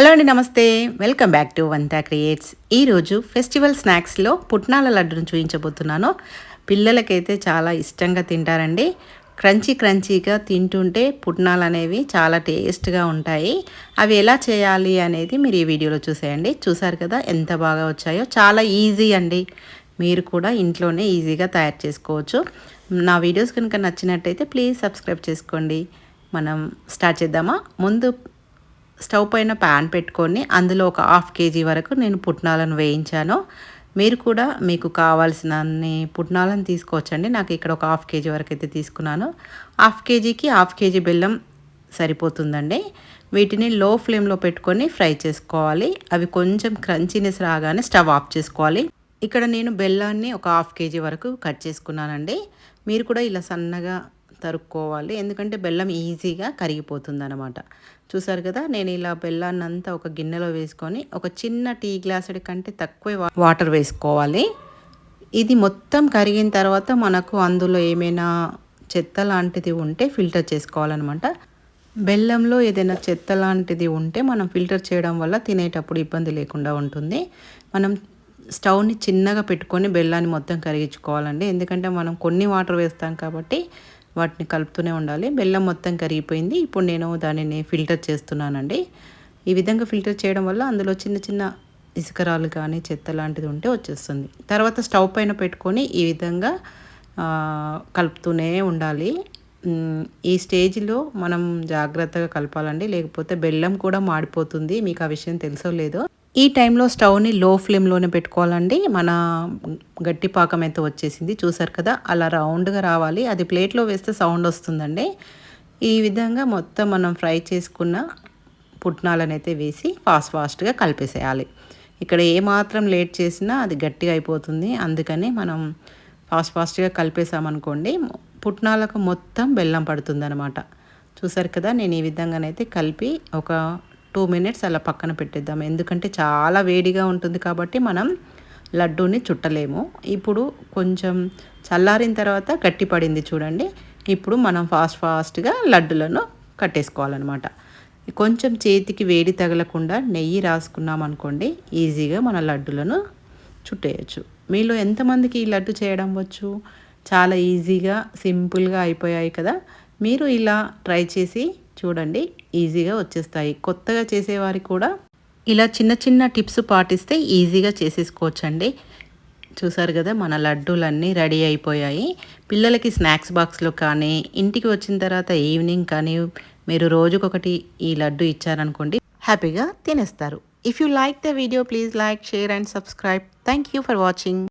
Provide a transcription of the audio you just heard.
Hello అండి నమస్తే. Welcome back to వంతా క్రియేట్స్. ఈరోజు ఫెస్టివల్ స్నాక్స్లో పుట్నాల లడ్డును చూపించబోతున్నాను పిల్లలకైతే చాలా ఇష్టంగా తింటారండి. క్రంచీ క్రంచీగా తింటుంటే పుట్నాలు అనేవి చాలా టేస్ట్గా ఉంటాయి. అవి ఎలా చేయాలి అనేది మీరు ఈ వీడియోలో చూసేయండి. చూసారు కదా ఎంత బాగా వచ్చాయో. చాలా ఈజీ అండి. మీరు కూడా ఇంట్లోనే ఈజీగా తయారు చేసుకోవచ్చు. నా వీడియోస్ కనుక నచ్చినట్టయితే ప్లీజ్ సబ్స్క్రైబ్ చేసుకోండి. మనం స్టార్ట్ చేద్దామా? ముందు స్టవ్ పైన ప్యాన్ పెట్టుకొని అందులో ఒక హాఫ్ కేజీ వరకు నేను పుట్నాలను వేయించాను. మీరు కూడా మీకు కావాల్సిన అన్ని పుట్నాలను తీసుకోవచ్చండి. నాకు ఇక్కడ ఒక హాఫ్ కేజీ వరకు అయితే తీసుకున్నాను. హాఫ్ కేజీకి హాఫ్ కేజీ బెల్లం సరిపోతుందండి. వీటిని లో ఫ్లేమ్లో పెట్టుకొని ఫ్రై చేసుకోవాలి. అవి కొంచెం క్రంచీనెస్ రాగానే స్టవ్ ఆఫ్ చేసుకోవాలి. ఇక్కడ నేను బెల్లాన్ని ఒక హాఫ్ కేజీ వరకు కట్ చేసుకున్నానండి. మీరు కూడా ఇలా సన్నగా తరుక్కోవాలి. ఎందుకంటే బెల్లం ఈజీగా కరిగిపోతుంది అనమాట చూసారు కదా నేను ఇలా బెల్లాన్ని అంతా ఒక గిన్నెలో వేసుకొని ఒక చిన్న టీ గ్లాసుడి కంటే తక్కువ వాటర్ వేసుకోవాలి. ఇది మొత్తం కరిగిన తర్వాత మనకు అందులో ఏమైనా చెత్త లాంటిది ఉంటే ఫిల్టర్ చేసుకోవాలన్నమాట. బెల్లంలో ఏదైనా చెత్త లాంటిది ఉంటే మనం ఫిల్టర్ చేయడం వల్ల తినేటప్పుడు ఇబ్బంది లేకుండా ఉంటుంది. మనం స్టవ్ని చిన్నగా పెట్టుకొని బెల్లాన్ని మొత్తం కరిగించుకోవాలండి. ఎందుకంటే మనం కొన్ని వాటర్ వేస్తాం కాబట్టి వాటిని కలుపుతూనే ఉండాలి. బెల్లం మొత్తం కరిగిపోయింది. ఇప్పుడు నేను దానిని ఫిల్టర్ చేస్తున్నానండి. ఈ విధంగా ఫిల్టర్ చేయడం వల్ల అందులో చిన్న చిన్న ఇసుకరాలు కానీ చెత్త లాంటిది ఉంటే వచ్చేస్తుంది. తర్వాత స్టవ్ పైన పెట్టుకొని ఈ విధంగా కలుపుతూనే ఉండాలి. ఈ స్టేజ్లో మనం జాగ్రత్తగా కలపాలండి. లేకపోతే బెల్లం కూడా మాడిపోతుంది. మీకు ఆ విషయం తెలుసో లేదో ఈ టైంలో స్టవ్ని లో ఫ్లేమ్లోనే పెట్టుకోవాలండి. మన గట్టి పాకం అయితే వచ్చేసింది. చూసారు కదా అలా రౌండ్గా రావాలి. అది ప్లేట్లో వేస్తే సౌండ్ వస్తుందండి. ఈ విధంగా మొత్తం మనం ఫ్రై చేసుకున్న పుట్నాలను అయితే వేసి ఫాస్ట్ ఫాస్ట్గా కలిపేసేయాలి. ఇక్కడ ఏమాత్రం లేట్ చేసినా అది గట్టిగా అయిపోతుంది. అందుకని మనం ఫాస్ట్ ఫాస్ట్గా కలిపేసామనుకోండి పుట్నాలకు మొత్తం బెల్లం పడుతుంది అనమాట చూసారు కదా నేను ఈ విధంగానైతే కలిపి ఒక టూ మినిట్స్ అలా పక్కన పెట్టేద్దాం. ఎందుకంటే చాలా వేడిగా ఉంటుంది కాబట్టి మనం లడ్డూని చుట్టలేము. ఇప్పుడు కొంచెం చల్లారిన తర్వాత గట్టి పడింది చూడండి. ఇప్పుడు మనం ఫాస్ట్ ఫాస్ట్గా లడ్డులను కట్టేసుకోవాలన్నమాట. కొంచెం చేతికి వేడి తగలకుండా నెయ్యి రాసుకున్నాం అనుకోండి ఈజీగా మన లడ్డులను చుట్టేయచ్చు. మీలో ఎంతమందికి ఈ లడ్డు చేయడం వచ్చు? చాలా ఈజీగా సింపుల్గా అయిపోయాయి కదా. మీరు ఇలా ట్రై చేసి చూడండి ఈజీగా వచ్చేస్తాయి. కొత్తగా చేసేవారికి కూడా ఇలా చిన్న చిన్న టిప్స్ పాటిస్తే ఈజీగా చేసేసుకోవచ్చండి. చూసారు కదా మన లడ్డూలన్నీ రెడీ అయిపోయాయి. పిల్లలకి స్నాక్స్ బాక్స్లో కానీ ఇంటికి వచ్చిన తర్వాత ఈవినింగ్ కానీ మీరు రోజుకొకటి ఈ లడ్డు ఇచ్చారనుకోండి హ్యాపీగా తినేస్తారు. If you like the video please like share and subscribe thank you for watching